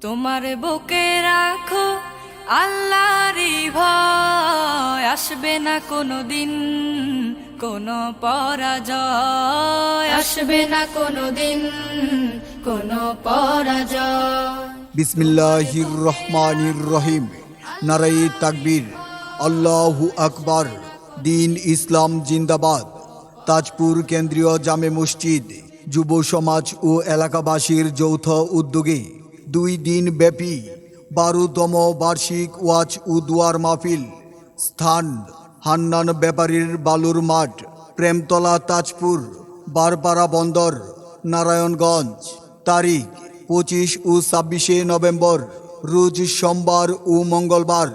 তোমার বুকে রাখো আল্লাহরই ভয়। আসবে না কোনো দিন কোনো পরাজয়। আসবে না কোনো দিন কোনো পরাজয়। বিসমিল্লাহির রহমানির রহিম। নারাই তাকবীর। আল্লাহু আকবার। দিন ইসলাম জিন্দাবাদ। তাজপুর কেন্দ্রীয় জামে মসজিদ, যুব সমাজ ও এলাকাবাসীর যৌথ উদ্যোগে দুই দিন ব্যাপী বারোতম বার্ষিক ওয়াচ ও দুয়ার মাহফিল, স্থান, হান্নান ব্যাপারীর বালুর মাঠ, প্রেমতলা তাজপুর, বারপাড়া বন্দর, নারায়ণগঞ্জ। তারিখ, পঁচিশ ও ছাব্বিশে নভেম্বর, রোজ সোমবার ও মঙ্গলবার।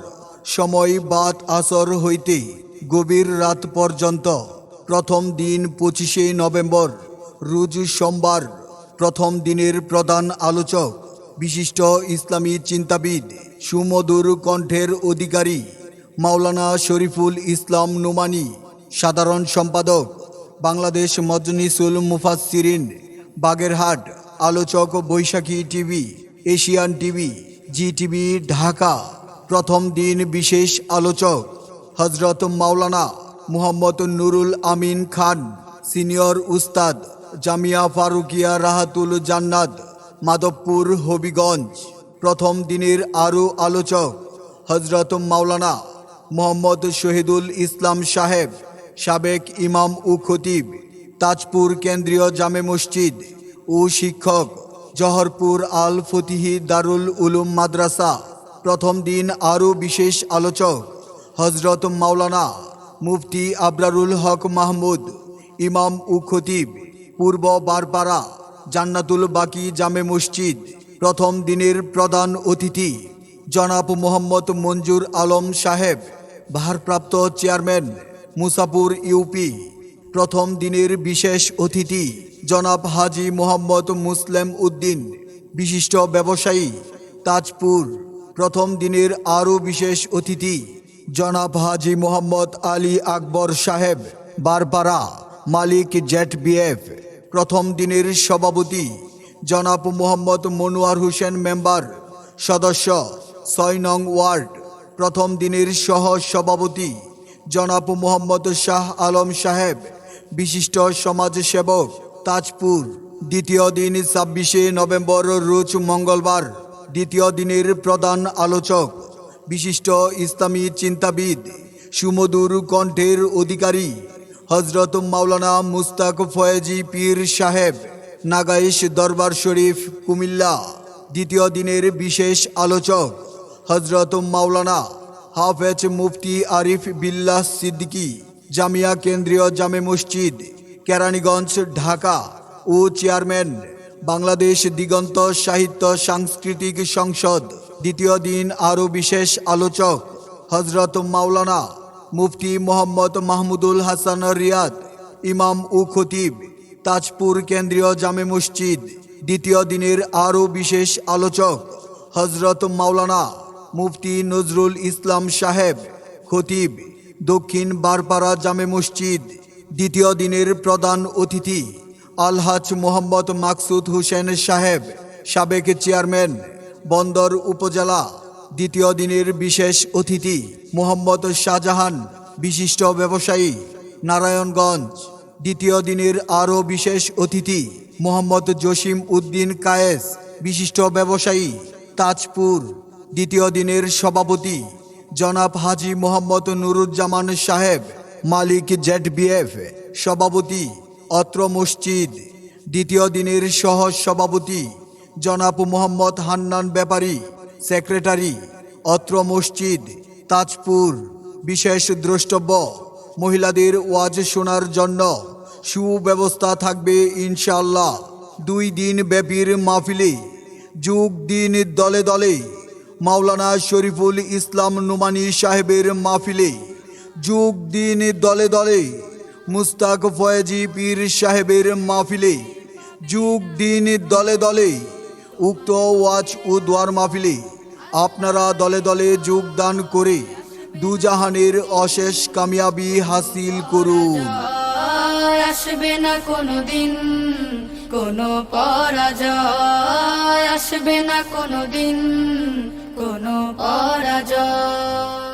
সময় বাদ আসর হইতে গভীর রাত পর্যন্ত। প্রথম দিন পঁচিশে নভেম্বর, রোজ সোমবার, প্রথম দিনের প্রধান আলোচক বিশিষ্ট ইসলামী চিন্তাবিদ, সুমধুর কণ্ঠের অধিকারী, মাওলানা শরীফুল ইসলাম নোমানি, সাধারণ সম্পাদক, বাংলাদেশ মজনিসুল মুফাসসিরিন, বাগেরহাট, আলোচক Baishakhi TV, Asian TV Zee TV Dhaka, প্রথম দিন বিশেষ আলোচক হজরত মাওলানা মুহাম্মদ নুরুল আমিন খান, সিনিয়র উস্তাদ জামিয়া ফারুকিয়া রাহাতুল জান্নাত। মাধবপুর হবিগঞ্জ প্রথম দিনের আরও আলোচক হজরত মাওলানা মোহাম্মদ শহীদুল ইসলাম সাহেব, সাবেক ইমাম ও খতিব, তাজপুর কেন্দ্রীয় জামে মসজিদ ও শিক্ষক জহরপুর আল ফতিহি দারুল উলুম মাদ্রাসা প্রথম দিন আরও বিশেষ আলোচক হজরত মাওলানা মুফতি আবরারুল হক মাহমুদ, ইমাম ও খতিব, পূর্ব বারপাড়া জান্নাতুল বাকি জামে মসজিদ, প্রথম দিনের প্রধান অতিথি, জনাব মোহাম্মদ মঞ্জুর আলম সাহেব, ভারপ্রাপ্ত চেয়ারম্যান, মুসাপুর ইউপি, প্রথম দিনের বিশেষ অতিথি, জনাব হাজি মোহাম্মদ মুসলেম উদ্দিন, বিশিষ্ট ব্যবসায়ী, তাজপুর, প্রথম দিনের আরও বিশেষ অতিথি, জনাব হাজি মোহাম্মদ আলী আকবর সাহেব, বারপাড়া, মালিক জেট বিএফ প্রথম দিনের সভাপতি জনাব মোহাম্মদ মনোয়ার হোসেন মেম্বার সদস্য ছয় নং ওয়ার্ড, প্রথম দিনের সহ সভাপতি জনাব মোহাম্মদ শাহ আলম সাহেব, বিশিষ্ট সমাজসেবক তাজপুর। দ্বিতীয় দিন ছাব্বিশে নভেম্বর, রোজ মঙ্গলবার, দ্বিতীয় দিনের প্রধান আলোচক, বিশিষ্ট ইসলামী চিন্তাবিদ সুমধুর কণ্ঠের অধিকারী হজরত মাওলানা মুস্তাক ফয়েজি পীর সাহেব, নাগাইশ দরবার শরীফ, কুমিল্লা। দ্বিতীয় দিনের বিশেষ আলোচক হজরত মাওলানা হাফেজ মুফতি আরিফ বিল্লাহ সিদ্দিকী, জামিয়া কেন্দ্রীয় জামে মসজিদ, কেরানীগঞ্জ, ঢাকা ও চেয়ারম্যান, বাংলাদেশ দিগন্ত সাহিত্য সাংস্কৃতিক সংসদ। দ্বিতীয় দিন আরও বিশেষ আলোচক হজরত মাওলানা মুফতি মোহাম্মদ মাহমুদুল হাসান রিয়াদ, ইমাম ও খতিব, তাজপুর কেন্দ্রীয় জামে মসজিদ, দ্বিতীয় দিনের আরও বিশেষ আলোচক হজরত মাওলানা মুফতি নজরুল ইসলাম সাহেব, খতিব, দক্ষিণ বারপাড়া জামে মসজিদ, দ্বিতীয় দিনের প্রধান অতিথি, আলহাজ মোহাম্মদ মাকসুদ হোসেন সাহেব, সাবেক চেয়ারম্যান, বন্দর উপজেলা, দ্বিতীয় দিনের বিশেষ অতিথি। মোহাম্মদ শাহজাহান, বিশিষ্ট ব্যবসায়ী, নারায়ণগঞ্জ। দ্বিতীয় দিনের আরও বিশেষ অতিথি, মোহাম্মদ জসিম উদ্দিন কায়েস, বিশিষ্ট ব্যবসায়ী, তাজপুর। দ্বিতীয় দিনের সভাপতি, জনাব হাজি মোহাম্মদ নুরুজ্জামান সাহেব, মালিক জেড বিএফ সভাপতি, অত্র মসজিদ। দ্বিতীয় দিনের সহ সভাপতি, জনাব মোহাম্মদ হান্নান ব্যাপারী। সেক্রেটারি, অত্র মসজিদ। তাজপুর, বিশেষ দ্রষ্টব্য, মহিলাদের ওয়াজ শোনার জন্য সুব্যবস্থা থাকবে ইনশাল্লাহ দুই দিন ব্যাপীর মাহফিলে, যুগ দিন দলে দলে, মাওলানা শরীফুল ইসলাম নুমানি সাহেবের মাহফিলে, যুগ দিন দলে দলে, মুস্তাক ফয়েজি পীর সাহেবের মাহফিলে, যুগ দিন দলে দলে, উক্ত ওয়াজ ও দোয়ার মাহফিলে আপনারা দলে দলে যোগদান করে দুজাহানের অশেষ কামিয়াবি হাসিল করুন। আসবে না কোনো দিন কোনো পরাজয়। আসবে না কোনো দিন কোনো পরাজয়।